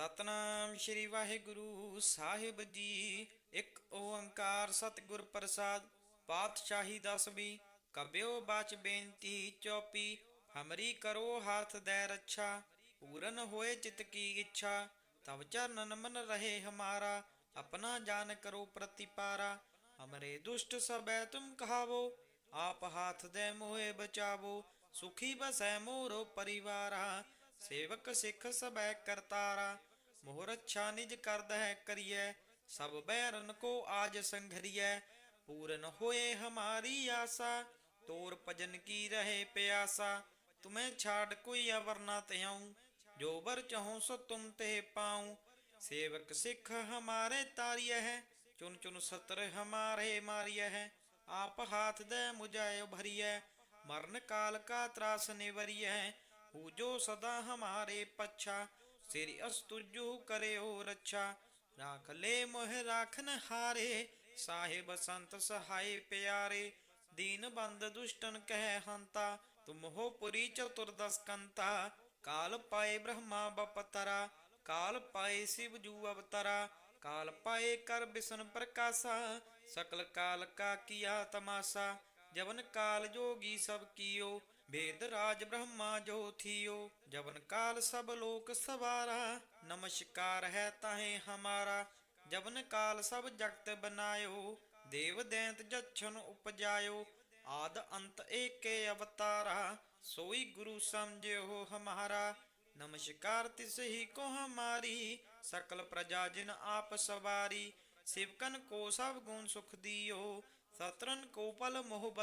ਸਤਨਾਮ ਸ਼੍ਰੀ ਵਾਹਿਗੁਰੂ ਸਾਹਿਬ ਜੀ। ਇੱਕ ਓੰਕਾਰ ਸਤਿਗੁਰ ਪ੍ਰਸਾਦ, ਪਾਤਸ਼ਾਹੀ ਦਸਵੀਂ ਕਬਿਓ ਬਾਚ ਬੇਨਤੀ ਚੌਪੀ, ਹਮਰੀ ਕਰੋ ਹਾਥ ਦੈ ਰੱਛਾ। ਪੂਰਨ ਹੋਏ ਚਿਤ ਕੀ ਇੱਛਾ, ਤਵ ਚਰਨਨ ਮਨ ਰਹੇ ਹਮਾਰਾ। ਆਪਣਾ ਜਾਨ ਕਰੋ ਪ੍ਰਤੀਪਾਰਾ। ਹਮਰੇ ਦੁਸ਼ਟ ਸਬੈ ਤੁਮ ਕਹਾਵੋ, ਆਪ ਹਾਥ ਦੇ ਮੋਹਿ ਬਚਾਵੋ। ਸੁਖੀ ਬਸੈ ਮੋਰੋ ਪਰਿਵਾਰਾ, ਸੇਵਕ ਸਿੱਖ ਸਬੈ ਕਰਤਾਰਾ। ਮੋਹਰਤ ਛਾ ਨਿਜ ਕਰਦ ਹੈ ਕਰੀਐ, ਸਭ ਬੈਰਨ ਕੋ ਆਜ ਸੰਘਰੀਐ। ਪੂਰਨ ਹੋਏ ਹਮਾਰੀ ਆਸਾ, ਤੋਰ ਭਜਨ ਕੀ ਰਹੇ ਪਿਆਸਾ। ਤੁਮੇ ਛਾੜ ਕੋਈ ਅਵਰ ਤਿਆਉ ਜੋ ਵਰ ਚਾਹਉ ਸੋ ਤੁਮ ਤੇ ਪਾਉ। ਸੇਵਕ ਸਿੱਖ ਹਮਾਰੇ ਤਾਰੀਐ ਹੈ, ਚੁਨ ਚੁਨ ਸਤਰ ਹਮਾਰੇ ਮਾਰੀਐ ਹੈ। ਆਪ ਹਾਥ ਦੇ ਮੁਜਾਇ ਭਰੀਐ ਮਰਨ ਕਾਲ ਕਾ ਤਰਾਸ ਨਿਵਰੀਐ ਹੂ ਜੋ ਸਦਾ ਹਮਾਰੇ ਪੱਛਾ ਸੇਰੀ ਅਸਤੁਜੂ ਕਰਿਓ ਰੱਛਾ। ਰਾਖ ਲੈ ਮੋਹਿ ਰਾਖਨ ਹਾਰੇ। ਸਾਹਿਬ ਸੰਤ ਸਹਾਈ ਪਿਆਰੇ। ਦੀਨ ਬੰਦ ਦੁਸ਼ਟਨ ਕਹਿ ਹੰਤਾ। ਤੁਮ ਹੋ ਪੁਰੀ ਚਤੁਰ ਦਸਕੰਤਾ। ਕਾਲ ਪਾਏ ਬ੍ਰਹਮਾ ਬਪਤਰਾ। ਕਾਲ ਪਾਏ ਸਿਵ ਜੂ ਅਵਤਰਾ। ਕਾਲ ਪਾਏ ਕਰ ਬਿਸਨ ਪ੍ਰਕਾਸ਼ਾ। ਸਕਲ ਕਾਲ ਕਾ ਕੀਆ ਤਮਾਸ਼ਾ। ਜਵਨ ਕਾਲ ਜੋਗੀ ਸਭ ਕੀਓ ਵੇਦ ਰਾਜ ਬ੍ਰਹਮਾ ਜੋ ਥੀਓ। ਜਵਨ ਕਾਲ ਸਭ ਲੋਕ ਸਵਾਰਾ, ਨਮਸਕਾਰ ਹੈ ਤਾਹੇ ਹਮਾਰਾ। ਜਵਨ ਕਾਲ ਸਭ ਜਗਤ ਬਨਾਇਓ, ਦੇਵ ਦੈਂਤ ਜਛਨ ਉਪਜਾਇਓ। ਆਦ ਅੰਤ ਏਕੇ ਅਵਤਾਰਾ, ਸੋਈ ਗੁਰੂ ਸਮਝਿਓ ਹਮਾਰਾ। ਨਮਸਕਾਰ ਤਿਸ ਹੀ ਕੋ ਹਮਾਰੀ, ਸਕਲ ਪ੍ਰਜਾ ਜਿਨ ਆਪ ਸਵਾਰੀ। ਸਿਵਕਨ ਕੋ ਸਭ ਗੁਣ ਸੁਖ ਦਿਓ ستر کو پل موہب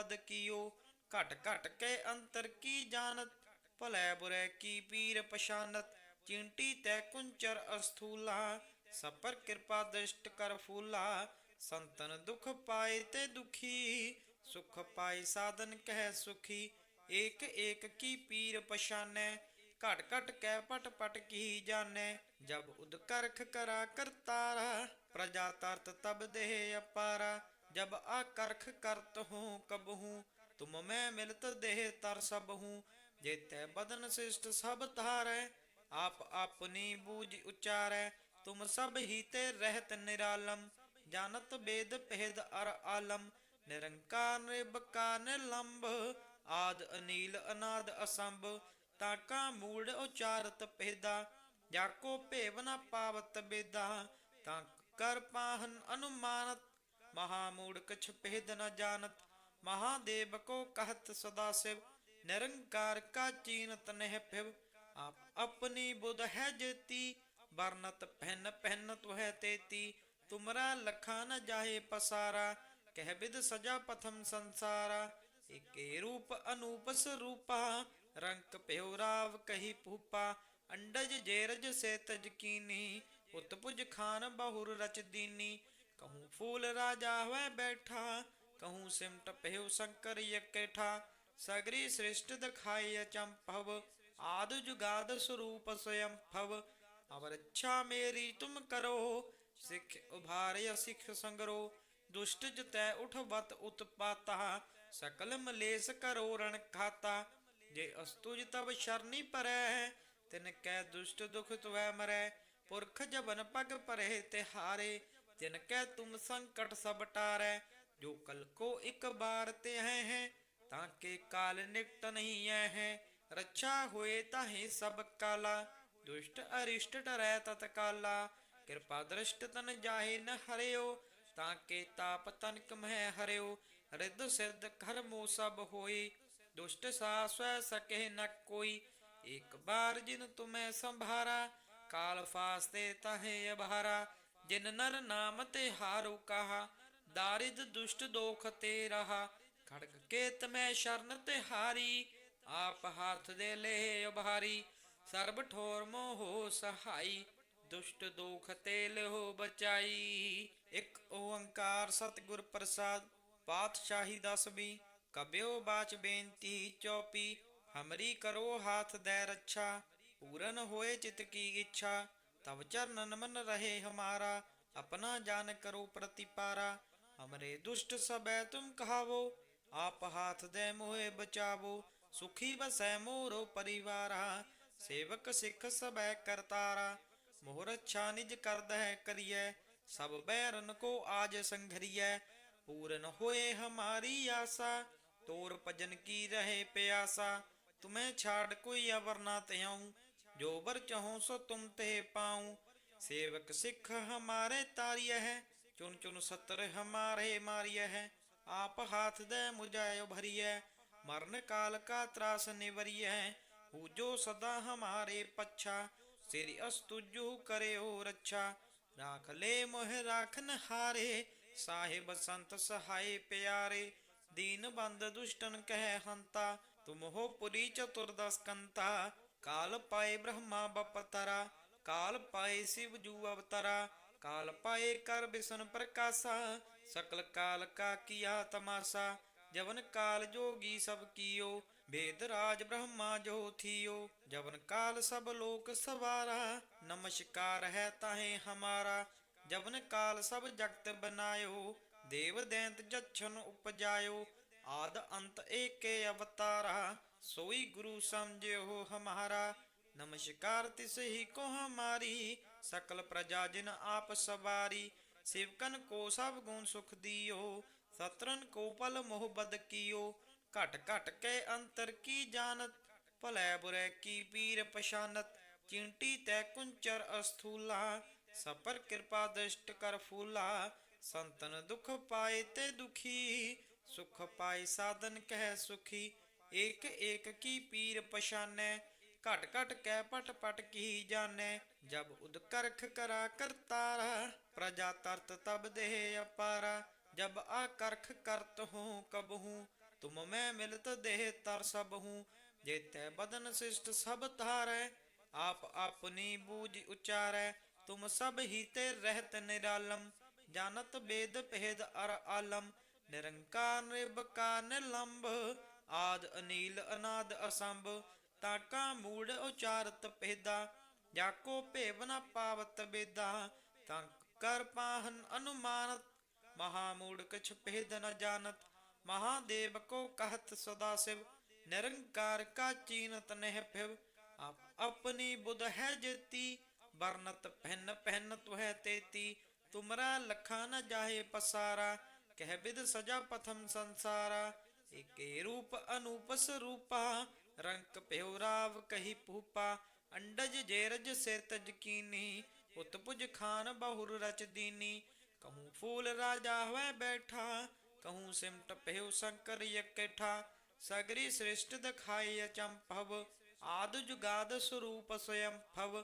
کی جانت پلے کی پیر پشانتر سکھ پائے سہ سکی ایک پیر پشانے کٹ کٹ کے پٹ پٹ کی جانے جب اد کر کار کر تارا پرجا ترت تب دہ ا ਜਬ ਆ ਕਰਖ ਕਰਤ ਹੂੰ, ਕਬ ਹੂੰ, ਤੁਮ ਮੈਂ ਮਿਲਤ ਦੇਹ ਤਰ ਸਭ ਹੂੰ। ਜੇਤੈ ਬਦਨ ਸਿਸ਼ਟ ਸਭ ਧਾਰੈ, ਆਪ ਆਪਨੀ ਬੂਝ ਉਚਾਰੈ, ਤੁਮ ਸਭ ਹੀ ਤੇ ਰਹਿਤ ਨਿਰਾਲਮ। ਜਾਨਤ ਬੇਦ ਪਹਿਦ ਅਰ ਆਲਮ, ਨਿਰੰਕਾਰ ਨਿਰਬਕਾਰ ਨਿਲੰਬ ਆਦ ਅਨੀਲ ਅਨਾਦ ਅਸੰਭ ਤਾਕਾ ਮੂੜ ਉਚਾਰਤ ਪਹਿਦਾ ਜਾਕੋ ਭੇਵ ਨ ਪਾਵਤ ਬੇਦਾ, ਤਾਂ ਕਰ ਪਾਹਨ ਅਨੁਮਾਨਤ ਮਹਾ ਮੂੜ ਕਛ ਪਹਿਦ ਨ ਜਾਣਤ, ਮਹਾਦੇਵ ਕੋ ਕਹਤ ਸਦਾ ਸਿਵ, ਨਿਰੰਕਾਰ ਕਾ ਚੀਨਤ ਨਹਿ ਫਿਵ ਆਪ ਆਪਣੀ ਬੁਧ ਹੈ ਜੇਤੀ, ਵਰਨਤ ਪਹਿਨ ਪਹਿਨ ਤੁਹੈ ਤੇਤੀ, ਤੁਮਰਾ ਲਖਾ ਨ ਜਾਹੇ ਪਸਾਰਾ, ਕਹਿ ਬਿਦ ਸਜਾ ਪਥਮ ਸੰਸਾਰਾ, ਏਕੇ ਰੂਪ ਅਨੂਪ ਸਰੂਪਾ, ਰੰਕ ਪਿਉ ਰਾਵ ਕਹੀ ਭੂਪਾ, ਅੰਡਜ ਜੇਰਜ ਸੇ ਤਜ ਉਤਪੁਜ ਖਾਨ ਬਹੁਰ ਰਚ ਦੀਨੀ ਕਹੂੰ ਫੂਲ ਰਾਜਾ ਹੋਇ ਬੈਠਾ ਕਹੂੰ ਸਿਮਟ ਪਿਉ ਸ਼ੰਕਰ ਇਕੇਠਾ ਸਗਰੀ ਸ੍ਰਿਸ਼ਟ ਦਿਖਾਈ ਅਚੰਭਵ ਆਦ ਜੁਗਾਦ ਸਰੂਪ ਸਯੰ ਭਵ ਅਵਰ ਅੱਛਾ ਮੇਰੀ ਤੁਮ ਕਰੋ ਸਿੱਖ ਉਭਾਰਿ ਸਿੱਖ ਸੰਗਰੋ ਦੁਸ਼ਟ ਜਤੈ ਉਠਵਤ ਉਤਪਾਤਾ ਸਕਲ ਮਲੇਸ ਕਰੋ ਰਣ ਖਾਤਾ ਜੇ ਅਸਤੁਜ ਤਬ ਸ਼ਰਨੀ ਪਰੈ ਤਿਨ ਕੈ ਦੁਸ਼ਟ ਦੁਖ ਤੁਵੈ ਮਰੈ ਪੁਰਖ ਜਬਨ ਪਗ ਪਰੇ ਤੇ ਹਾਰੇ ਤਿਨ ਕੈ ਤੁਮ ਸੰਕਟ ਸਭ ਟਾਰੈ ਜੋ ਕਲ ਕੋ ਇੱਕ ਬਾਰ ਤੇ ਹੈ ਹੈ ਤਾਂ ਕੇ ਕਾਲ ਨਿਕਟ ਨਹੀਂ ਐ ਹੈ ਰੱਛਾ ਹੋਏ ਤਾਹੇ ਸਭ ਕਾਲਾ ਦੁਸ਼ਟ ਅਰਿਸ਼ਟ ਟਰੈ ਤਤ ਕਾਲਾ ਕਿਰਪਾ ਦ੍ਰਿਸ਼ਟ ਤਨ ਜਾਹੇ ਨ ਹਰਿਓ ਤਾਂ ਕੇ ਤਾਪ ਤਨਕ ਮਹਿ ਹਰਿਓ ਰਿੱਧ ਸਿਰਧ ਕਰਮੋ ਸਭ ਹੋਈ ਦੁਸ਼ਟ ਸਾ ਸਵੈ ਸਕੇ ਨ ਕੋਈ ਇੱਕ ਬਾਰ ਜਿਨ ਤੁਮੈ ਜਿਨ ਨਰ ਨਾਮ ਤੇ ਹਾਰੂ ਕਹਾ, ਦਾਰਿਦ ਦੁਸ਼ਟ ਦੋਖ ਤੇ ਰਹਾ। ਖੜਕ ਕੇ ਤਮੈ ਸ਼ਰਨ ਤੇ ਹਾਰੀ, ਆਪ ਹੱਥ ਦੇ ਲੈ ਉਭਾਰੀ। ਸਰਬ ਠੋਰ ਮੋਹ ਸਹਾਈ, ਦੁਸ਼ਟ ਦੋਖ ਤੇ ਲਹੋ ਬਚਾਈ। ਇੱਕ ਓੰਕਾਰ ਸਤਿਗੁਰ ਪ੍ਰਸਾਦ, ਪਾਤਸ਼ਾਹੀ ਦਸਵੀਂ ਕਬਿਓ ਬਾਚ ਬੇਨਤੀ ਚੌਪੀ, ਹਮਰੀ ਕਰੋ ਹਾਥ ਦੈ ਰੱਛਾ। ਪੂਰਨ ਹੋਏ ਚਿਤ ਕੀ ਇੱਛਾ। ਤਵ ਚਰਨ ਮਨ ਰਹੇ ਹਮਾਰਾ, ਆਪਣਾ ਜਾਨ ਕਰੋ ਪ੍ਰਤੀਪਾਰਾ। ਹਮਰੇ ਦੁਸ਼ਟ ਸਬੈ ਤੁਮ ਕਹਾਵੋ, ਆਪ ਹਾਥ ਦੇ ਮੋਹਿ ਬਚਾਵੋ। ਸੁਖੀ ਬਸੈ ਮੋਰੋ ਪਰਿਵਾਰਾ, ਸੇਵਕ ਸਿੱਖ ਸਬੈ ਕਰਤਾਰਾ। ਮੋਹਰ ਰੱਛਾ ਨਿਜ ਕਰਦਾ ਹੈ ਕਰੀਐ, ਸਭ ਬੈਰਨ ਕੋ ਆਜ ਸੰਘਰੀਐ। ਪੂਰਨ ਹੋਏ ਹਮਾਰੀ ਆਸਾ, ਤੋਰ ਭਜਨ ਕੀ ਰਹੇ ਪਿਆਸਾ। ਤੁਮੇ ਛਾੜ ਕੋਈ ਅਵਰ ਨਾ ਤਿਆਉ ਜੋ ਬਰ ਚਾਹੋ ਸੋ ਤੁਮ ਤੇ ਪਾਉ। ਸੇਵਕ ਸਿੱਖ ਹਮਾਰੇ ਤਾਰੀਐ ਹੈ ਚੁਨ ਚੁਨ ਸਤਰ ਹਮਾਰੇ ਮਾਰੀਐ ਹੈ। ਆਪ ਹਾਥ ਦੇ ਮੁਜਾਇ ਭਰੀਐ, ਮਰਨ ਕਾਲ ਕਾ ਤਰਾਸ ਨਿਵਰੀਐ। ਹੂ ਜੋ ਸਦਾ ਹਮਾਰੇ ਪੱਛਾ, ਸ੍ਰੀ ਅਸਤੁਜੂ ਕਰਿਓ ਰੱਛਾ। ਰਾਖ ਲੈ ਮੋਹ ਰਾਖਨ ਹਾਰੇ, ਸਾਹਿਬ ਸੰਤ ਸਹਾਈ ਪਿਆਰੇ। ਦੀਨ ਬੰਦ ਦੁਸ਼ਟਨ ਕਹਿ ਹੰਤਾ, ਤੁਮ ਹੋ ਪੁਰੀ ਚਤੁਰਦਸ ਕੰਤਾ ਕਾਲ ਪਾਏ ਬ੍ਰਹਮਾ ਬਪਤਰਾ, ਕਾਲ ਪਾਏ ਸਿਵ ਜੂ ਅਵਤਰਾ, ਕਾਲ ਪਾਏ ਕਰ ਬਿਸ਼ਨ ਪ੍ਰਕਾਸ਼ਾ, ਸਕਲ ਕਾਲ ਕਾ ਕੀਆ ਤਮਾਸਾ, ਜਵਨ ਕਾਲ ਜੋਗੀ ਸਭ ਕੀਓ ਭੇਦ ਰਾਜ ਬ੍ਰਹਮਾ ਜੋ ਥੀਓ, ਜਵਨ ਕਾਲ ਸਭ ਲੋਕ ਸਵਾਰਾ, ਨਮਸਕਾਰ ਹੈ ਤਾਹੇ ਹਮਾਰਾ, ਜਵਨ ਕਾਲ ਸਭ ਜਗਤ ਬਨਾਇਓ, ਦੇਵ ਦੈਂਤ ਜਛਨ ਉਪਜਾਇਓ, ਆਦ ਅੰਤ ਏਕੇ ਅਵਤਾਰਾ ਸੋਈ ਗੁਰੂ ਸਮਝਿਓ ਹਮਾਰਾ, ਨਮਸਕਾਰ ਤਿਸ ਹੀ ਕੋ ਹਮਾਰੀ, ਸਕਲ ਪ੍ਰਜਾ ਜਿਨ ਆਪ ਸਵਾਰੀ, ਸਿਵਕਨ ਕੋ ਸਭ ਗੁਣ ਸੁਖ ਦਿਓ, ਸਤਰਨ ਕੋ ਪਲ ਮੋਹ ਬਦ ਕੀਓ, ਘਟ ਘਟ ਕੇ ਅੰਤਰ ਕੀ ਜਾਣਤ, ਭਲੇ ਬੁਰੇ ਕੀ ਪੀਰ ਪਛਾਨਤ, ਚਿੰਟੀ ਤੈ ਕੁੰਚਰ ਅਸਥੂਲਾ, ਸਪਰ ਕਿਰਪਾ ਦ੍ਰਿਸ਼ਟ ਕਰ ਫੂਲਾ, ਸੰਤਨ ਦੁਖ ਪਾਏ ਤੇ ਦੁਖੀ, ਸੁਖ ਪਾਏ ਸਾਧਨ ਕਹਿ ਸੁਖੀ ਏਕ ਏਕ ਕੀ ਪੀਰ ਪਛਾਨੈ, ਘਟ ਘਟ ਕੈ ਪਟ ਪਟ ਕੀ ਜਾਣੈ, ਜਬ ਉਦ ਕਰਾ ਕਰਤਾਰਾ, ਪ੍ਰਜਾ ਤਰਤ ਤਬ ਦੇਹ ਅਪਾਰਾ, ਜਬ ਆ ਕਰਖ ਕਰਤ ਹੂੰ ਕਬ ਤੁਮ ਮੈਂ ਮਿਲਤ ਦੇਹ ਤਰ ਸਭ ਹੂੰ, ਜੇਤੈ ਬਦਨ ਸਿਸ਼ਟ ਸਭ ਧਾਰੈ, ਆਪ ਆਪਣੀ ਬੂਝ ਉਚਾਰੈ, ਤੁਮ ਸਭ ਹੀ ਤੇ ਰਹਿਤ ਨਿਰਾਲਮ ਜਾਨਤ ਬੇਦ ਭੇਦ ਅਰ ਆਲਮ, ਨਿਰੰਕਾਰ ਨਿਰਭਕਾਰ ਨਿਲੰਬ ਆਦ ਅਨੀਲ ਅਨਾਦ ਅਸੰਭ, ਤਾਕਾ ਮੂੜ ਉਚਾਰਤ ਭੇਦਾ, ਜਾਕੋ ਭੇਵ ਨ ਪਾਵਤ ਬੇਦਾ। ਤਾਂ ਕਰ ਪਾਹਨ ਅਨੁਮਾਨਤ ਮਹਾਮੂੜ ਕਛ ਭੇਦ ਨ ਜਾਣਤ। ਮਹਾਦੇਵ ਕੋ ਕਹਤ ਸਦਾ ਸਿਵ, ਨਿਰੰਕਾਰ ਕਾ ਚੀਨਤ ਨਹਿ ਫਿਵ ਆਪਣੀ ਬੁਧ ਹੈ ਜੇਤੀ, ਵਰਨਤ ਪਹਿਨ ਪਹਿਨ ਤੁਹੈ ਤੇਤੀ। ਤੁਮਰਾ ਲਖਾ ਨ ਜਾਹੇ ਪਸਾਰਾ, ਕਹਿ ਬਿਦ ਸਜਾ ਪਥਮ ਸੰਸਾਰਾ। ਏਕੇ ਰੂਪ ਅਨੂਪ ਸਰੂਪਾ ਰੰਕ ਭਿਉ ਰਾਵ ਕਹੀ ਭੂਪਾ, ਅੰਡਜ ਜੇਰਜ ਸਿਰ ਤਜ ਕੀਨੀ ਉਤਪੁਜ ਖਾਨ ਬਹੁਰ ਰਚ ਦੀਨੀ। ਕਹੂੰ ਫੂਲ ਰਾਜਾ ਹੋਇ ਬੈਠਾ, ਕਹੂੰ ਸਿਮਟ ਭਿਉ ਸ਼ੰਕਰ ਇਕੱਠਾ ਸਗਰੀ ਸ੍ਰਿਸ਼ਟ ਦਿਖਾਈ ਅਚੰਭਵ, ਆਦ ਜੁਗਾਦ ਸਰੂਪ ਸਯੰ ਭਵ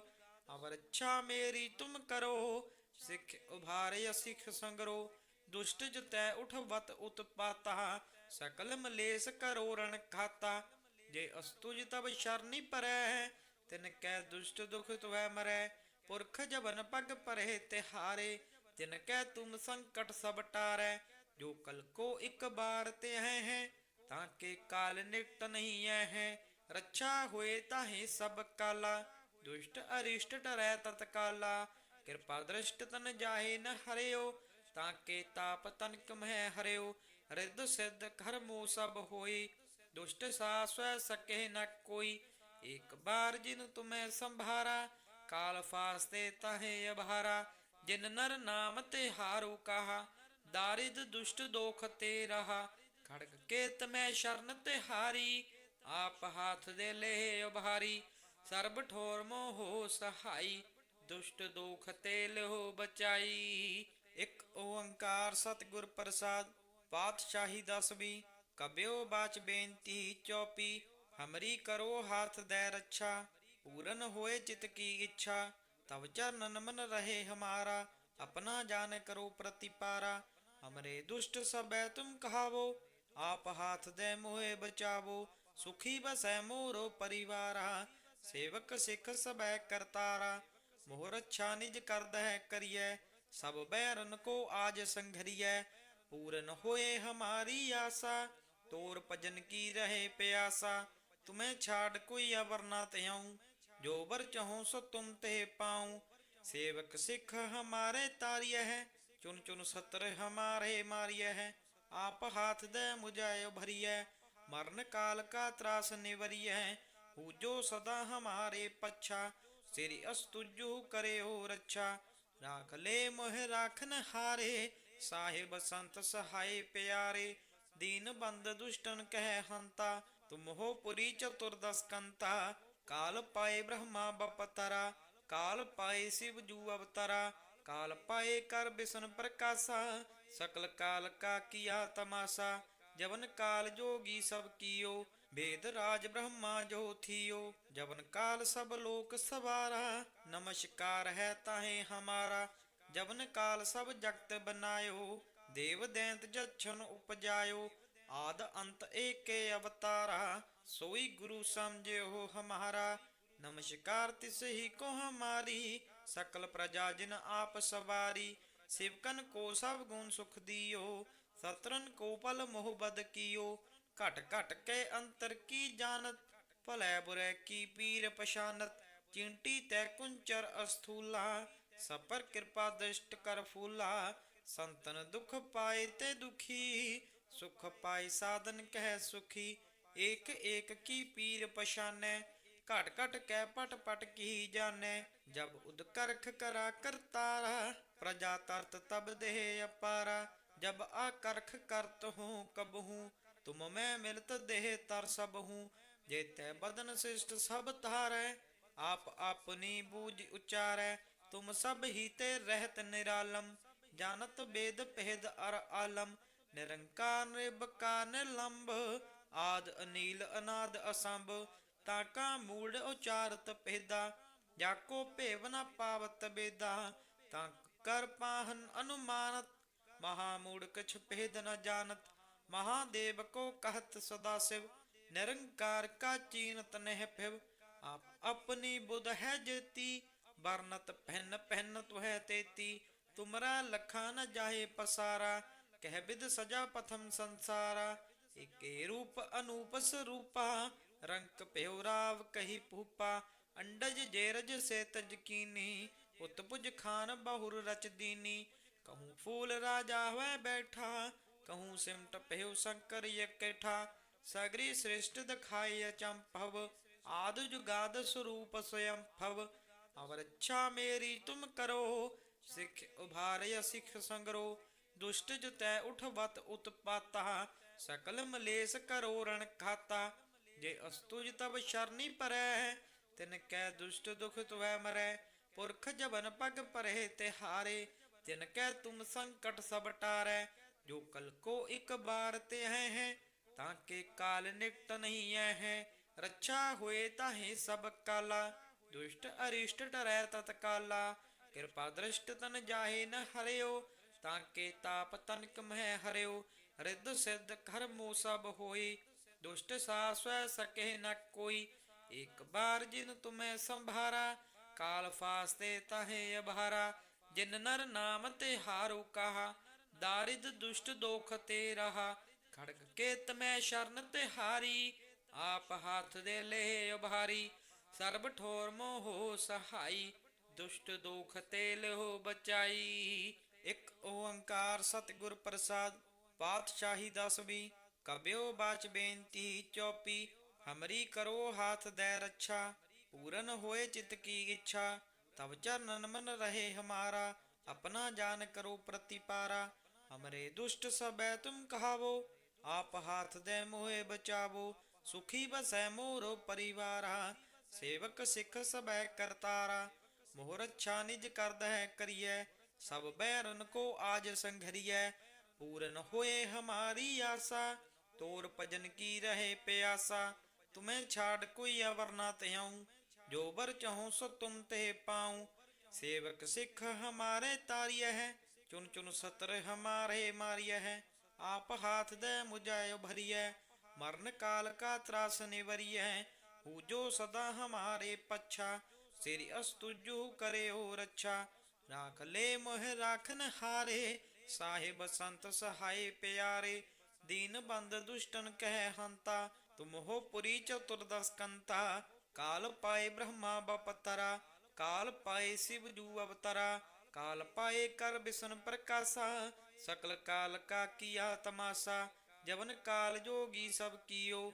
ਅਵਰ ਇੱਛਾ ਮੇਰੀ ਤੁਮ ਕਰੋ, ਸਿੱਖ ਉਭਾਰੇ ਸਿੱਖ ਸੰਗਰੋ, ਦੁਸ਼ਟ ਜਤੈ ਉਠਵਤ ਉਤਪਾਤਾ ਸਕਲ ਮਲੇਸ ਕਰੋ ਰਣ ਖਾਤਾ, ਜੇ ਅਸਤੁਜ ਤਬ ਸ਼ਰਨੀ ਪਰੈ, ਤਿਨ ਕੈ ਦੁਸ਼ਟ ਦੁਖ ਤੁਵੈ ਮਰੈ, ਪੁਰਖ ਜਬਨ ਪਗ ਪਰੇ ਤਿਹਾਰੇ ਤਿਨ ਕੈ ਤੁਮ ਸੰਕਟ ਸਭ ਟਾਰੈ, ਜੋ ਕਲ ਕੋ ਇੱਕ ਬਾਰ ਤੇ ਹੈ ਹੈ, ਤਾਂ ਕੇ ਕਾਲ ਨਿਕਟ ਨਹੀਂ ਐ ਹੈ, ਰੱਛਾ ਹੋਏ ਤਾਹੇ ਸਭ ਕਾਲਾ, ਦੁਸ਼ਟ ਅਰਿਸ਼ਟ ਟਰੈ ਤਤਕਾਲਾ ਕਿਰਪਾ ਦ੍ਰਿਸ਼ਟ ਤਨ ਜਾਹੇ ਨ ਹਰਿਓ, ਤਾਂ ਕੇ ਤਾਪ ਤਨਕ ਮਹਿ ਹਰਿਓ ਰਿੱਧ ਸਿੱਧ ਕਰਮੋ ਸਭ ਹੋਈ, ਦੁਸ਼ਟ ਸਾ ਸਕੇ ਨ ਕੋਈ। ਇੱਕ ਬਾਰ ਜਿਨ ਤੁਮੈ ਸੰਭਾਰਾ, ਕਾਲ ਫਾਸਤੇ ਤਾਹੇ ਅਭਾਰਾ। ਜਿਨ ਨਰ ਨਾਮ ਤੇ ਹਾਰੂ ਕਹਾ, ਦਾਰਿਦ ਦੁਸ਼ਟ ਦੋਖ ਤੇ ਰਹਾ। ਖੜਗ ਕੇ ਤਮੈ ਸ਼ਰਨ ਤੇ ਹਾਰੀ, ਆਪ ਹਾਥ ਦੇ ਲੈ ਉਭਾਰੀ। ਸਰਬ ਠੋਰ ਮੋਹ ਸਹਾਈ, ਦੁਸ਼ਟ ਦੋਖ ਤੇ ਲਹੋ ਬਚਾਈ। ਇੱਕ ਓੰਕਾਰ ਸਤਿਗੁਰ ਪ੍ਰਸਾਦ ਪਾਤਸ਼ਾਹੀ ਦਸਵੀ ਕਬਿਓ ਬਾਚ ਬੇਨਤੀ ਚੌਪੀ, ਹਮਰੀ ਕਰੋ ਹਾਥ ਦੇ ਰੱਛਾ, ਪੂਰਨ ਹੋਏ ਚਿਤ ਕੀ ਇੱਛਾ, ਤਵ ਚਰਨ ਨਮਨ ਰਹੇ ਹਮਾਰਾ, ਆਪਣਾ ਜਾਣ ਕਰੋ ਪ੍ਰਤੀਪਾਰਾ, ਹਮਰੇ ਦੁਸ਼ਟ ਸਬੈ ਤੁਮ ਕਹਾਵੋ, ਆਪ ਹਾਥ ਦੇ ਮੋਏ ਬਚਾਵੋ, ਸੁਖੀ ਬਸੈ ਮੋਰੋ ਪਰਿਵਾਰਾ, ਸੇਵਕ ਸਿੱਖ ਸਬੈ ਕਰਤਾਰਾ ਮੋਹਰ ਅੱਛਾ ਨਿਜ ਕਰਦਾ ਹੈ ਕਰੀਐ, ਸਭ ਬੈਰਨ ਕੋ ਆਜ ਸੰਘਰੀਐ पूरन होए हमारी आशा तोर भजन की रहे प्यासा तुम्हें छाड़ कोई अवर ना त्याऊं जो बर चाहो सो तुम ते पाऊं सेवक सिख हमारे तारिय है चुन चुन सत्र हमारे मारिय है आप हाथ दे मुझाय भरिय मरण काल का त्रास निवरिय है जो सदा हमारे पच्छा श्री अस्तुजु करे हो रक्षा राख ले मोह राखन हारे ਸਾਹਿਬ ਸੰਤ ਸਹਾਈ ਪਿਆਰੇ, ਦੀਨ ਬੰਦ ਦੁਸ਼ਟਨ ਕਹਿ ਹੰਤਾ, ਤੁਮ ਹੋ ਪੁਰੀ ਚਤੁਰਦਸ ਕੰਤਾ ਕਾਲ ਪਾਏ ਬ੍ਰਹਮਾ ਬਪਤਰਾ, ਕਾਲ ਪਾਏ ਸਿਵ ਜੂ ਅਵਤਰਾ, ਕਾਲ ਪਾਏ ਕਰ ਬਿਸ਼ਨ ਪ੍ਰਕਾਸ਼ਾ, ਸਕਲ ਕਾਲ ਕਾ ਕੀਆ ਤਮਾਸਾ, ਜਵਨ ਕਾਲ ਜੋਗੀ ਸਭ ਕੀਓ ਵੇਦ ਰਾਜ ਬ੍ਰਹਮਾ ਜੋ ਥੀਓ, ਜਵਨ ਕਾਲ ਸਭ ਲੋਕ ਸਵਾਰਾ, ਨਮਸਕਾਰ ਹੈ ਤਾਹੇ ਹਮਾਰਾ ਜਵਨ ਕਾਲ ਸਭ ਜਗਤ ਬਨਾਇਓ, ਦੇਵ ਦੈਂਤ ਜਛਨ ਉਪਜਾਇਓ, ਆਦ ਅੰਤ ਏਕੇ ਅਵਤਾਰਾ, ਸੋਈ ਗੁਰੂ ਸਮਝਿਓ ਹਮਾਰਾ। ਨਮਸਕਾਰ ਤਿਸ ਹੀ ਕੋ ਹਮਾਰੀ, ਸਕਲ ਪ੍ਰਜਾ ਜਿਨ ਆਪ ਸਵਾਰੀ। ਸਿਵਕਨ ਕੋ ਸਭ ਗੁਣ ਸੁਖ ਦਿਓ, ਸਤਰਨ ਕੋ ਪਲ ਮੋਹ ਬਦ ਕੀਓ। ਘਟ ਘਟ ਕੇ ਅੰਤਰ ਕੀ ਜਾਣਤ, ਭਲੇ ਬੁਰੇ ਕੀ ਪੀਰ ਪਛਾਨਤ। ਚਿੰਟੀ ਤੈ ਕੁੰਚਰ ਅਸਥੂਲਾ ਸਪਰ ਕਿਰਪਾ ਦ੍ਰਿਸ਼ਟ ਕਰ ਫੂਲਾ, ਸੰਤਨ ਦੁਖ ਪਾਏ ਤੇ ਦੁਖੀ, ਸੁਖ ਪਾਈ ਸਾਧਨ ਕਹਿ ਸੁਖੀ, ਏਕ ਏਕ ਕੀ ਪੀਰ ਪਛਾਨੈ, ਘਟ ਘਟ ਕੈ ਪਟ ਪਟ ਕੀ ਜਾਣੈ, ਜਬ ਉਦ ਕਰਖ ਕਰਾ ਕਰਤਾਰਾ, ਪ੍ਰਜਾ ਤਰਤ ਤਬ ਦੇਹ ਅਪਾਰਾ, ਜਬ ਆ ਕਰਖ ਕਰਤ ਹੂੰ ਕਬ ਤੁਮ ਮੈਂ ਮਿਲਤ ਦੇਹ ਤਰ ਸਭ ਹੂੰ, ਜੇਤੈ ਬਦਨ ਸਿਸ਼ਟ ਸਭ ਧਾਰੈ, ਆਪ ਆਪਨੀ ਬੂਝ ਉਚਾਰੈ ਤੁਮ ਸਭ ਹੀ ਤੇ ਰਹਿਤ ਨਿਰਾਲਮ, ਜਾਣਤ ਬੇਦ ਪਹਿਦ ਅਰ ਆਲਮ, ਨਿਰੰਕਾਰ ਨਿਰਭਕਾਰ ਨਿਰਲੰਭ, ਆਦ ਅਨੀਲ ਅਨਾਦ ਅਸੰਭ ਤਾਕਾ ਮੂੜ ਉਚਾਰਤ ਪਹਿਦਾ ਜਾਕੋ ਭੇਵ ਨ ਪਾਵਤ ਬੇਦਾ, ਤਾਂ ਕਰ ਪਾਹਨ ਅਨੁਮਾਨਤ, ਮਹਾ ਮੂੜ ਕਛ ਭੇਦ ਨ ਜਾਣਤ ਮਹਾਦੇਵ ਕੋ ਕਹਤ ਸਦਾ ਸਿਵ, ਨਿਰੰਕਾਰ ਕਾ ਚੀਨਤ ਨਹਿ ਫਿਵ ਆਪ ਆਪਣੀ ਬੁਧ ਹੈ ਜੇਤੀ ਵਰਨਤ ਪਹਿਨ ਪਹਿਨ ਤੁਹੈ ਤੇਤੀ, ਤੁਮਰਾ ਲਖਾ ਨ ਜਾਹੇ ਪਸਾਰਾ, ਕਹਿ ਬਿਦ ਸਜਾ ਪਥਮ ਸੰਸਾਰਾ। ਏਕੇ ਰੂਪ ਅਨੂਪ ਸਰੂਪਾ, ਰੰਕ ਭਿਉ ਰਾਵ ਕਹੀ ਭੂਪਾ। ਅੰਡਜ ਜੇਰਜ ਸੇ ਤਜ ਕੀਨੀ ਉਤਪੁਜ ਖਾਨ ਬਹੁਰ ਰਚ ਦੀਨੀ। ਕਹੂੰ ਫੂਲ ਰਾਜਾ ਹੋਇ ਬੈਠਾ, ਕਹੂੰ ਸਿਮਟ ਭਿਉ ਸ਼ੰਕਰ ਇਕਠਾ। ਸਗਰੀ ਸ੍ਰਿਸ਼ਟ ਦਿਖਾਈ ਅਚੰਭਵ, ਆਦ ਜੁਗਾਦ ਸਰੂਪ ਸਯੰ ਭਵ ਅਵਰ ਅੱਛਾ ਮੇਰੀ ਤੁਮ ਕਰੋ, ਸਿੱਖ ਉਭਾਰਿਆ ਸਿੱਖ ਸੰਗਰੋ, ਦੁਸ਼ਟ ਜਤੈ ਉਠਵਤ ਉਤਪਾਤਾ, ਸਕਲ ਮਲੇਸ ਕਰੋ ਰਣ ਖਾਤਾ, ਜੇ ਅਸਤੁਜ ਤਬ ਸ਼ਰਨੀ ਪਰੈ, ਤਿਨ ਕੈ ਦੁਸ਼ਟ ਦੁਖ ਤੁਵੈ ਮਰੈ, ਪੁਰਖ ਜਵਨ ਪਗ ਪਰਹਿ ਤੇ ਹਾਰੇ, ਤਿਨ ਕੈ ਤੁਮ ਸੰਕਟ ਸਭ ਟਾਰੈ, ਜੋ ਕਲ ਕੋ ਇੱਕ ਬਾਰ ਤੇ ਹੈ ਹੈ, ਤਾਂ ਕੇ ਕਾਲ ਨਿਕਟ ਨਹੀਂ ਹੈ, ਰੱਛਾ ਹੋਏ ਤਾਹੇ ਸਭ ਕਾਲਾ ਦੁਸ਼ਟ ਅਰਿਸ਼ਟ ਟਰੈ ਤਤਕਾਲਾ ਕਿਰਪਾ ਦ੍ਰਿਸ਼ਟ ਤਨ ਜਾਹੇ ਨ ਹਰਿਓ, ਤਾਂ ਕੇ ਤਾਪ ਤਨਕ ਮਹਿ ਹਰਿਓ, ਰਿੱਧ ਸਿੱਧ ਕਰਮੋ ਸਭ ਹੋਈ ਦੁਸ਼ਟ ਸਾ ਸਕੇ ਨ ਕੋਈ, ਇੱਕ ਬਾਰ ਜਿਨ ਤੁਮੈ ਸੰਭਾਰਾ, ਕਾਲ ਫਾਸਤੇ ਤਾਹੇ ਅਭਾਰਾ, ਜਿਨ ਨਰ ਨਾਮ ਤੇ ਹਾਰੂ ਕਹਾ, ਦਾਰਿਦ ਦੁਸ਼ਟ ਦੋਖ ਤੇ ਰਹਾ, ਖੜਗ ਕੇ ਤਮੈ ਸ਼ਰਨ ਤੇ ਹਾਰੀ, ਆਪ ਹੱਥ ਦੇ ਲੈ ਉਭਾਰੀ ਸਰਬ ਠੋਰ ਮੋਹ ਸਹਾਈ, ਦੁਸ਼ਟ ਦੋਖ ਤੇ ਲਹੋ ਬਚਾਈ। ਇੱਕ ਓੰਕਾਰ ਸਤਿਗੁਰ ਪ੍ਰਸਾਦ, ਪਾਤਸ਼ਾਹੀ ਦਸਵੀਂ ਕਬਿਓ ਬਾਚ ਬੇਨਤੀ ਚੌਪੀ, ਹਮਰੀ ਕਰੋ ਹਾਥ ਦੇ ਰੱਛਾ, ਪੂਰਨ ਹੋਏ ਚਿਤ ਕੀ ਇੱਛਾ ਤਬ ਚਰਨਨ ਮਨ ਰਹੇ ਹਮਾਰਾ, ਆਪਣਾ ਜਾਨ ਕਰੋ ਪ੍ਰਤੀਪਾਰਾ। ਹਮਰੇ ਦੁਸ਼ਟ ਸਬੈ ਤੁਮ ਕਹਾਵੋ, ਆਪ ਹਾਥ ਦੇ ਮੋਏ ਬਚਾਵੋ, ਸੁਖੀ ਬਸੈ ਮੋਰੋ ਪਰਿਵਾਰਾ। ਸੇਵਕ ਸਿੱਖ ਸਬੈ ਕਰਤਾਰਾ ਮੋਹ ਰੱਛਾ ਨਿਜ ਕਰਦਾ ਹੈ ਕਰੀਐ, ਸਭ ਬੈਰਨ ਕੋ ਆਜ ਸੰਘਰੀਐ, ਪੂਰਨ ਹੋਏ ਹਮਾਰੀ ਆਸਾ, ਤੋਰ ਭਜਨ ਕੀ ਰਹੇ ਪਿਆਸਾ, ਤੁਮੇ ਛਾੜ ਕੋਈ ਅਵਰ ਨਾ ਤਿਆਉ ਜੋ ਬਰ ਚਾਹੂੰ ਸੋ ਤੁਮ ਤੇ ਪਾਉ, ਸੇਵਕ ਸਿੱਖ ਹਮਾਰੇ ਤਾਰੀਐ ਹੈ ਚੁਨ ਚੁਨ ਸਤਰ ਹਮਾਰੇ ਮਾਰੀਐ ਹੈ ਆਪ ਹਾਥ ਦੇ ਮੁਜਾਇ ਭਰੀਐ ਮਰਨ ਕਾਲ ਕਾ ਤਰਾਸ ਨਿਵਰੀਐ ਹੂ ਜੋ ਸਦਾ ਹਮਾਰੇ ਪੱਛਾ, ਸ੍ਰੀ ਅਸਤੁਜੂ ਕਰਿਓ ਰੱਛਾ। ਰਾਖ ਲੈ ਮੋਹ ਰਾਖਨ ਹਾਰੇ, ਸਾਹਿਬ ਸੰਤ ਸਹਾਈ ਪਿਆਰੇ। ਦੀਨ ਬੰਦ ਦੁਸ਼ਟਨ ਕਹਿ ਹੰਤਾ, ਤੁਮ ਹੋ ਪੁਰੀ ਚਤੁਰਦਸ ਕੰਤਾ। ਕਾਲ ਪਾਏ ਬ੍ਰਹਮਾ ਬਪਤਰਾ ਕਾਲ ਪਾਏ ਸਿਵ ਜੂ ਅਵਤਰਾ। ਕਾਲ ਪਾਏ ਕਰ ਬਿਸ਼ਨ ਪ੍ਰਕਾਸ਼ਾ, ਸਕਲ ਕਾਲ ਕਾ ਕੀਆ ਤਮਾਸਾ। ਜਵਨ ਕਾਲ ਜੋਗੀ ਸਭ ਕੀਓ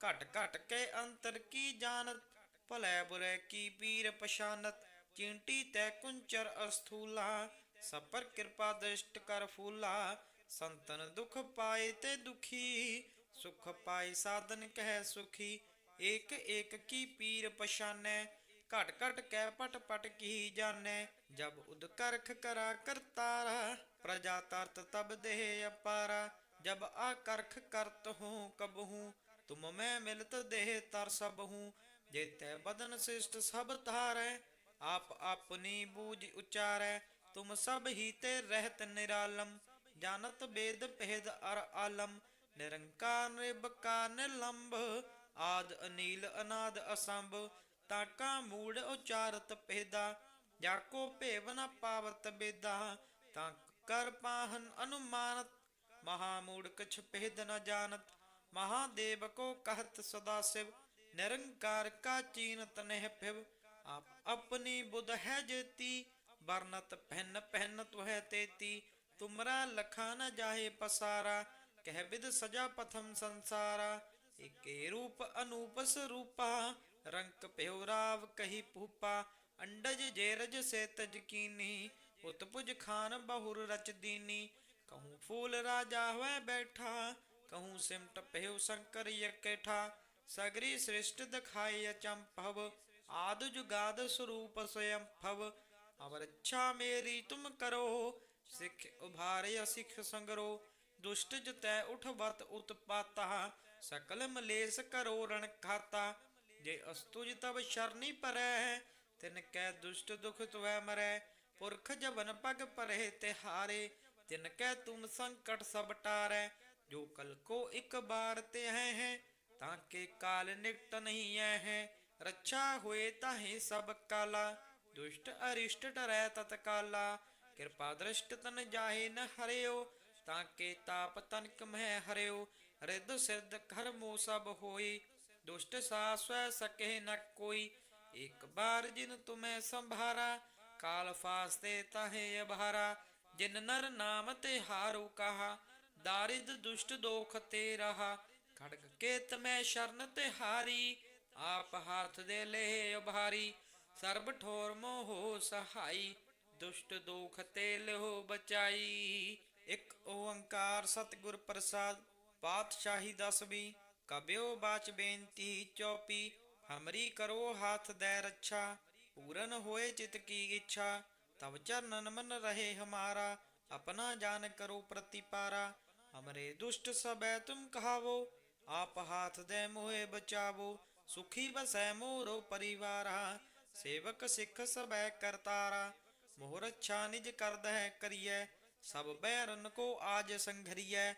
ਘਟ ਘਟ ਕੇ ਅੰਤਰ ਕੀ ਜਾਣਤ? ਭਲੇ ਬੁਰੇ ਕੀ ਪੀਰ ਪਛਾਨਤ? ਚਿੰਟੀ ਤੈ ਕੁੰਚਰ ਅਸਥੂਲਾ ਸਪਰ ਕਿਰਪਾ ਦ੍ਰਿਸ਼ਟ ਕਰ ਫੂਲਾ। ਸੰਤਨ ਦੁਖ ਪਾਏ ਤੇ ਦੁਖੀ, ਸੁਖ ਪਾਏ ਸਾਧਨ ਕਹਿ ਸੁਖੀ। ਏਕ ਏਕ ਕੀ ਪੀਰ ਪਛਾਨੈ, ਘਟ ਘਟ ਕੈ ਪਟ ਪਟ ਕੀ ਜਾਣੈ। ਜਬ ਉਦ ਕਰਾ ਕਰਤਾਰਾ, ਪ੍ਰਜਾ ਤਰਤ ਤਬ ਦੇਹ ਅਪਾਰਾ। ਜਬ ਆ ਕਰਖ ਕਰਤ ਹੂੰ ਕਬਹੂ ਤੁਮ ਮੈਂ ਮਿਲਤ ਦੇਹ ਤਰ ਸਭ ਹੂੰ, ਜੇਤੈ ਬਦਨ ਸਿਸ਼ਟ ਸਭ ਧਾਰੈ, ਆਪ ਆਪਨੀ ਬੂਝ ਉਚਾਰੈ, ਤੁਮ ਸਭ ਹੀ ਤੇ ਰਹਿਤ ਨਿਰਾਲਮ, ਜਾਣਤ ਬੇਦ ਭੇਦ ਅਰ ਆਲਮ, ਨਿਰੰਕਾਰ ਨਿਰਭਕਾਰ ਨਿਲੰਭ ਆਦ ਅਨੀਲ ਅਨਾਦ ਅਸੰਭ ਤਾਕਾ ਮੂੜ ਉਚਾਰਤ ਭੇਦਾ ਜਾਕੋ ਭੇਵ ਨ ਪਾਵਤ ਬੇਦਾ, ਤਾਂ ਕਰ ਪਾਹਨ ਅਨੁਮਾਨਤ, ਮਹਾ ਮੂੜ ਕਛ ਭੇਦ ਨ ਜਾਣਤ ਮਹਾਦੇਵ ਕੋ ਕਹਤ ਸਦਾ ਸਿਵ, ਨਿਰੰਕਾਰ ਕਾ ਚੀਨਤ ਨਹਿ ਫਿਵ ਆਪ ਆਪਣੀ ਬੁਧ ਹੈ ਜੇਤੀ, ਵਰਨਤ ਭਿੰਨ ਭਿੰਨ ਤੁਹੈ ਤੇਤੀ। ਤੁਮਰਾ ਲਖਾ ਨ ਜਾਹੇ ਪਸਾਰਾ, ਕਹਿ ਵਿਦ ਸਜਾ ਪਥਮ ਸੰਸਾਰਾ। ਏਕੇ ਰੂਪ ਅਨੂਪ ਰੂਪਾ, ਰੰਕ ਪਿਉ ਰਾਵ ਕਹੀ ਭੂਪਾ। ਅੰਡਜ ਜੇਰਜ ਸੇ ਤਜਕੀਨੀ ਉਤਪੁਜ ਖਾਨ ਬਹੁਰ ਰਚਦੀਨੀ ਕਹੂੰ ਫੂਲ ਰਾਜਾ ਹੋਇ ਬੈਠਾ ਕਹੂੰ ਸਿਮਟ ਪਹਿਉ ਸੰਕਰ ਇਕਠਾ ਸਗਰੀ ਸ੍ਰਿਸ਼ਟ ਦਿਖਾਈ ਅਚੰਭਵ ਆਦ ਜੁਗਾਦ ਸਰੂਪ ਸਯੰਭਵ ਅਵਰ ਇੱਛਾ ਮੇਰੀ ਤੁਮ ਕਰੋ ਸਿੱਖ ਉਭਾਰਿਆ ਸਿੱਖ ਸੰਗਰੋ ਦੁਸ਼ਟ ਜਤੈ ਉਠ ਵਰਤ ਉਤਪਾਤਾ ਸਕਲ ਮਲੇਸ ਕਰੋ ਰਣ ਖਾਤਾ ਜੇ ਅਸਤੁਜ ਤਬ ਸ਼ਰਨੀ ਪਰੈ ਤਿਨ ਕੈ ਦੁਸ਼ਟ ਦੁਖ ਤੁਵੈ ਮਰੈ ਪੁਰਖ ਜਵਨ ਪਗ ਪਰਹਿ ਤੇ ਹਾਰੇ ਤਿਨ ਕੈ ਤੁਮ ਸੰਕਟ ਸਭ ਟਾਰੈ ਜੋ ਕਲ ਕੋ ਇੱਕ ਬਾਰ ਤੇ ਹੈ ਹੈ ਤਾਂ ਕੇ ਕਾਲ ਨਿਕਟ ਨਹੀਂ ਐ ਹੈ ਰੱਛਾ ਹੋਏ ਤਾਹੇ ਸਭ ਕਾਲਾ ਦੁਸ਼ਟ ਅਰਿਸ਼ਟ ਟਰੈ ਤਤ ਕਾਲਾ ਕਿਰਪਾ ਦ੍ਰਿਸ਼ਟ ਤਨ ਜਾਹੇ ਨ ਹਰਿਓ ਤਾਂ ਕੇ ਤਾਪ ਤਨਕ ਮਹਿ ਹਰਿਓ ਰਿੱਧ ਸਿਰਧ ਕਰਮੋ ਸਭ ਹੋਈ ਦੁਸ਼ਟ ਸਾਸਵੈ ਸਕੇ ਨ ਕੋਈ ਇੱਕ ਬਾਰ ਜਿਨ ਤੁਮੈ ਸੰਭਾਰਾ ਕਾਲ ਫਾਸਤੇ ਤਾਹੇ ਅਭਾਰਾ ਜਿਨ ਨਰ ਨਾਮ ਤੇ ਹਾਰੂ ਕਹਾ ਦਾਰਿਦ ਦੁਸ਼ਟ ਦੋਖ ਤੇ ਰਹਾ ਖੜਗ ਕੇਤ ਮੈਂ ਸ਼ਰਨ ਤੇ ਹਾਰੀ, ਆਪ ਹੱਥ ਦੇ ਲੈ ਉਭਾਰੀ, ਸਰਬ ਠੋਰ ਮੋਹ ਸਹਾਈ, ਦੁਸ਼ਟ ਦੋਖ ਤੇ ਲਿਓ ਬਚਾਈ। ਇੱਕ ਓੰਕਾਰ ਸਤਿਗੁਰ ਪ੍ਰਸਾਦ, ਪਾਤਸ਼ਾਹੀ ਦਸਵੀਂ ਕਬਿਓ ਬਾਚ ਬੇਨਤੀ ਚੌਪੀ, ਹਮਰੀ ਕਰੋ ਹੱਥ ਦੇ ਰੱਛਾ, ਪੂਰਨ ਹੋਏ ਚਿਤ ਕੀ ਇੱਛਾ, ਤਵ ਚਰਨਨ ਮਨ ਰਹੇ ਹਮਾਰਾ, ਆਪਣਾ ਜਾਨ ਕਰੋ ਪ੍ਰਤੀਪਾਰਾ। ਹਮਰੇ ਦੁਸ਼ਟ ਸਬੈ ਤੁਮ ਕਹਾਵੋ, ਆਪ ਹਾਥ ਦੇ ਮੋਏ ਬਚਾਵੋ, ਸੁਖੀ ਬਸੈ ਮੋਰੋ ਪਰਿਵਾਰਾ, ਸੇਵਕ ਸਿੱਖ ਸਬੈ ਕਰਤਾਰਾ, ਮੋਹਰ ਅੱਛਾ ਨਿਜ ਕਰਦਹਿ ਕਰੀਐ, ਸਭ ਬੈਰਨ ਕੋ ਆਜ ਸੰਘਰੀਐ,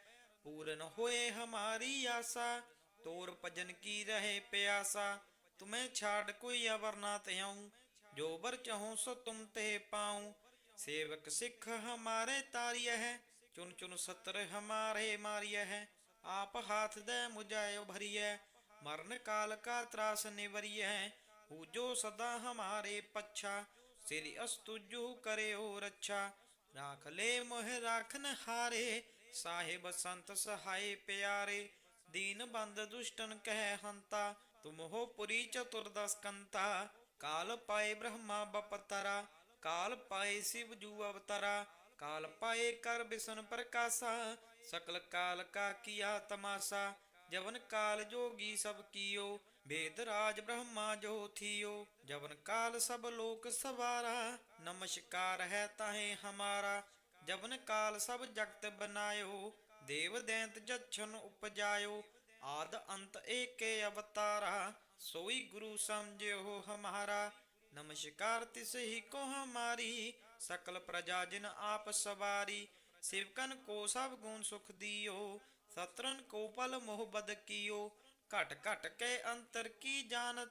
ਪੂਰਨ ਹੋਏ ਹਮਾਰੀ ਆਸਾ, ਤੋਰ ਭਜਨ ਕੀ ਰਹੇ ਪਿਆਸਾ, ਤੁਮੇ ਛਾੜ ਕੋਈ ਅਵਰ ਨਾ ਤਿਉ ਜੋ ਬਰ ਚਹੋ ਸੋ ਤੁਮ ਤੇ ਪਾਉ, ਸੇਵਕ ਸਿੱਖ ਹਮਾਰੇ ਤਾਰੀਐ ਹੈ ਚੁਨ ਚੁਨ ਸਤਰ ਹਮਾਰੇ ਮਾਰਿਆ ਹੈ। ਆਪ ਹਾਥ ਦੇ ਮੁਝਾਇ ਭਰੀਐ ਮਰਨ ਕਾਲ ਕਾ ਤਰਾਸ ਨਿਵਰੀਐ ਹੂ। ਜੋ ਸਦਾ ਹਮਾਰੇ ਪੱਛਾ, ਸ੍ਰੀ ਅਸਤੁਜੂ ਕਰਿਓ ਰੱਛਾ। ਰਾਖ ਲੈ ਮੋਹ ਰਾਖਨ ਹਾਰੇ, ਸਾਹਿਬ ਸੰਤ ਸਹਾਈ ਪਿਆਰੇ। ਦੀਨ ਬੰਦ ਦੁਸ਼ਟਨ ਕਹਿ ਹੰਤਾ, ਤੁਮ ਹੋ ਪੁਰੀ ਚਤੁਰਦਸ ਕੰਤਾ। ਕਾਲ ਪਾਏ ਬ੍ਰਹਮਾ ਬਪਤਰਾ, ਕਾਲ ਪਾਏ ਸ਼ਿਵ ਜੂ ਅਵਤਾਰਾ। ਕਾਲ ਪਾਏ ਕਰ ਬਿਸਨ ਪ੍ਰਕਾਸ਼ਾ, ਸਕਲ ਕਾਲ ਕਾ ਕੀਆ ਤਮਾਸਾ, ਜਵਨ ਕਾਲ ਜੋਗੀ ਸਭ ਕੀਓ ਵੇਦ ਰਾਜ ਬ੍ਰਹਮਾ ਜੋ ਥੀਓ, ਜਵਨ ਕਾਲ ਸਭ ਲੋਕ ਸਵਾਰਾ, ਨਮਸਕਾਰ ਹੈ ਤਾਹੇ ਹਮਾਰਾ, ਜਵਨ ਕਾਲ ਸਭ ਜਗਤ ਬਨਾਇਓ, ਦੇਵ ਦੈਂਤ ਜਛਨ ਉਪਜਾਇਓ, ਆਦ ਅੰਤ ਏਕੇ ਅਵਤਾਰਾ, ਸੋਈ ਗੁਰੂ ਸਮਝਿਓ ਹਮਾਰਾ, ਨਮਸਕਾਰ ਤਿਸ ਹੀ ਕੋ ਹਮਾਰੀ ਸਕਲ ਪ੍ਰਜਾ ਜਿਨ ਆਪ ਸਵਾਰੀ, ਸਿਵਕਨ ਕੋ ਸਭ ਗੁਣ ਸੁਖ ਦਿਓ, ਸਤਰਨ ਕੋ ਪਲ ਮੋਹ ਬਦ ਕੀਓ। ਘਟ ਘਟ ਕੇ ਅੰਤਰ ਕੀ ਜਾਣਤ,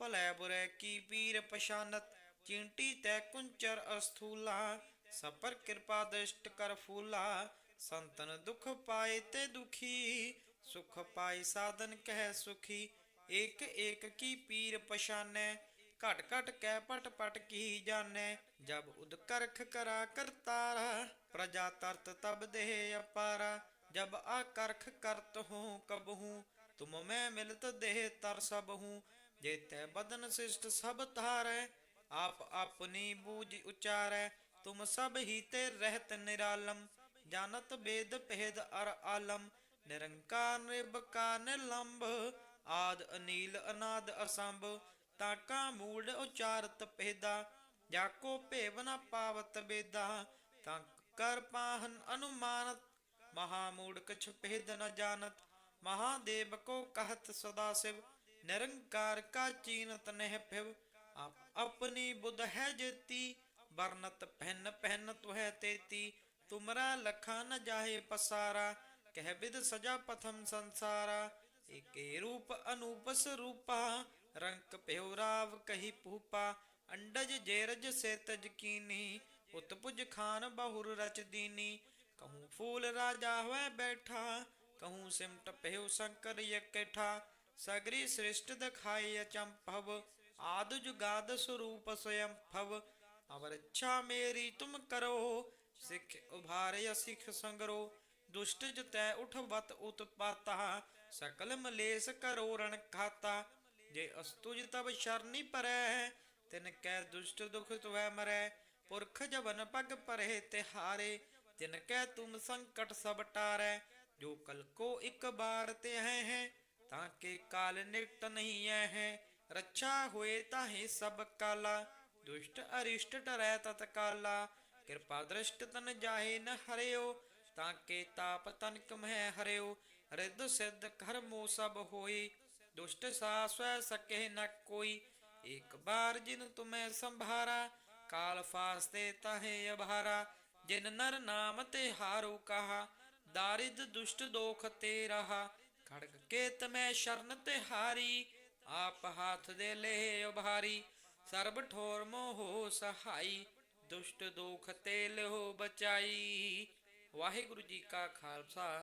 ਭਲੇ ਬੁਰੇ ਕੀ ਪੀਰ ਪਛਾਨਤ। ਚਿੰਟੀ ਤੈ ਕੁੰਚਰ ਅਸਥੂਲਾ, ਸਪਰ ਕਿਰਪਾ ਦਸ਼ਟ ਕਰ ਫੂਲਾ। ਸੰਤਨ ਦੁਖ ਪਾਏ ਤੇ ਦੁਖੀ, ਸੁਖ ਪਾਈ ਸਾਧਨ ਕਹਿ ਸੁਖੀ। ਇਕ ਇਕ ਕੀ ਪੀਰ ਪਛਾਨੈ, ਘਟ ਘਟ ਕਹਿ ਪਟ ਪਟ ਕੀ ਜਾਣੈ। ਜਬ ਉਦ ਕਰਾ ਕਰਤਾਰਾ, ਪ੍ਰਜਾ ਤਰਤ ਤਬ ਦੇਹ ਅਪਾਰਾ। ਜਬ ਆ ਕਰਤ ਹੂੰ ਕਬਹੂ ਤੁਮ ਮੈਂ ਮਿਲਤ ਦੇਹ ਤਰ ਸਭ ਹੂੰ। ਜੇਤੈ ਬਦਨ ਸਿਸ਼ਟ ਸਭ ਧਾਰੈ, ਆਪ ਆਪਣੀ ਬੂਝ ਉਚਾਰੈ। ਤੁਮ ਸਭ ਹੀ ਤੇ ਰਹਿਤ ਨਿਰਾਲਮ, ਜਾਨਤ ਬੇਦ ਭੇਦ ਅਰ ਆਲਮ। ਨਿਰੰਕਾਰ ਨਿਰਭਕਾਰ ਨਿਲੰਭ ਆਦ ਅਨੀਲ ਅਨਾਦ ਅਸੰਭ। ਤਾਕਾ ਮੂੜ ਉਚਾਰਤ ਜਾ ਜਾਕੋ ਭੇਵ ਨ ਪਾਵਤ ਬੇਦਾ, ਤਾਂ ਕਰ ਪਾਹਨ ਅਨੁਮਾਨਤ ਮਹਾ ਮੂੜ ਕਛ ਨ ਜਾਣਤ, ਮਹਾਦੇਵ ਕੋ ਕਹਤ ਸਦਾ ਸਿਵ, ਨਿਰੰਕਾਰ ਕਾ ਚੀਨਤ ਨਹਿ ਫਿਵ ਆਪ ਆਪਣੀ ਬੁੱਧ ਹੈ ਜੇਤੀ, ਵਰਨਤ ਪਹਿਨ ਪਹਿਨ ਤੁਹੈ ਤੇਤੀ, ਤੁਮਰਾ ਲਖਾ ਨ ਜਾਹੇ ਪਸਾਰਾ, ਕਹਿ ਬਿਦ ਸਜਾ ਪਥਮ ਸੰਸਾਰਾ, ਏਕੇ ਰੂਪ ਅਨੂਪ ਸਰੂਪਾ ਰੰਕ ਭਿਉ ਰਾਵ ਕਹੀ ਭੂਪਾ ਅੰਡਜ ਜੇਰਜ ਸੇਤਜ ਕੀਨੀ ਉਤਪੁਜ ਖਾਨ ਬਹੁਰ ਰਚ ਦੀਨੀ। ਕਹੂੰ ਫੂਲ ਰਾਜਾ ਹੋਇ ਬੈਠਾ, ਕਹੂੰ ਸਿਮਟ ਭਿਉ ਸ਼ੰਕਰ ਇਕੱਠਾ। ਸਗਰੀ ਸ੍ਰਿਸ਼ਟ ਦਿਖਾਈ ਅਚੰਭਵ, ਆਦ ਜੁਗਾਦ ਸਰੂਪ ਸਯੰ ਭਵ ਅਵਰ ਇੱਛਾ ਮੇਰੀ ਤੁਮ ਕਰੋ, ਸਿੱਖ ਉਭਾਰੇ ਸਿੱਖ ਸੰਗਰੋ। ਦੁਸ਼ਟ ਜਤੈ ਉਠਵਤ ਉਤਪਾਤਾ ਸਕਲ ਮਲੇਸ ਕਰੋ ਰਣ ਖਾਤਾ। ਜੇ ਅਸਤੁਜ ਤਬ ਸ਼ਰਨੀ ਪਰੈ ਤਿਨ ਕੈ ਦੁਸ਼ਟ ਦੁਖ ਤੁਵੈ ਮਰੈ, ਪੁਰਖ ਜਵਨ ਪਗ ਪਰੇ ਤਿਹਾਰੇ। ਤਿਨ ਕੈ ਤੁਮ ਸੰਕਟ ਸਭ ਟਾਰੈ, ਜੋ ਕਲ ਕੋ ਇੱਕ ਬਾਰ ਤੇ ਹੈ ਹੈ ਤਾਂ ਕੇ ਕਾਲ ਨਿਕਟ ਨਹੀਂ ਐ ਹੈ। ਰੱਛਾ ਹੋਏ ਤਾਹੇ ਸਭ ਕਾਲਾ, ਦੁਸ਼ਟ ਅਰਿਸ਼ਟ ਟਰੈ ਤਤ ਕਾਲਾ। ਕਿਰਪਾ ਦ੍ਰਿਸ਼ਟ ਤਨ ਜਾਹੇ ਨ ਹਰਿਓ, ਤਾਂ ਕੇ ਤਾਪ ਤਨਕ ਮਹਿ ਹਰਿਓ। ਰਿੱਧ ਸਿੱਧ ਕਰਮੋ ਸਭ ਹੋਈ ਦੁਸ਼ਟ ਸਾ ਸਵੈ ਸਕੇ ਨ ਕੋਈ ਇੱਕ ਬਾਰ ਜਿਨ ਤੁਮੈ ਸੰਭਾਰਾ, ਕਾਲ ਫਾਸਤੇ ਤਾਹੇ ਅਭਾਰਾ, ਜਿਨ ਨਰ ਨਾਮ ਤੇ ਹਾਰੋ ਕਹਾ, ਦਾਰਿਦ ਦੁਸ਼ਟ ਦੋਖ ਤੇ ਰਹਾ ਖੜਗ ਕੇਤ ਮੈਂ ਸ਼ਰਨ ਤੇ ਹਾਰੀ, ਆਪ ਹਾਥ ਦੇ ਲੈ ਉਭਾਰੀ, ਸਰਬ ਠੋਰ ਮੋਹ ਸਹਾਈ, ਦੁਸ਼ਟ ਦੋਖ ਤੇ ਲਿਓ ਬਚਾਈ। ਵਾਹਿਗੁਰੂ ਜੀ ਕਾ ਖਾਲਸਾ।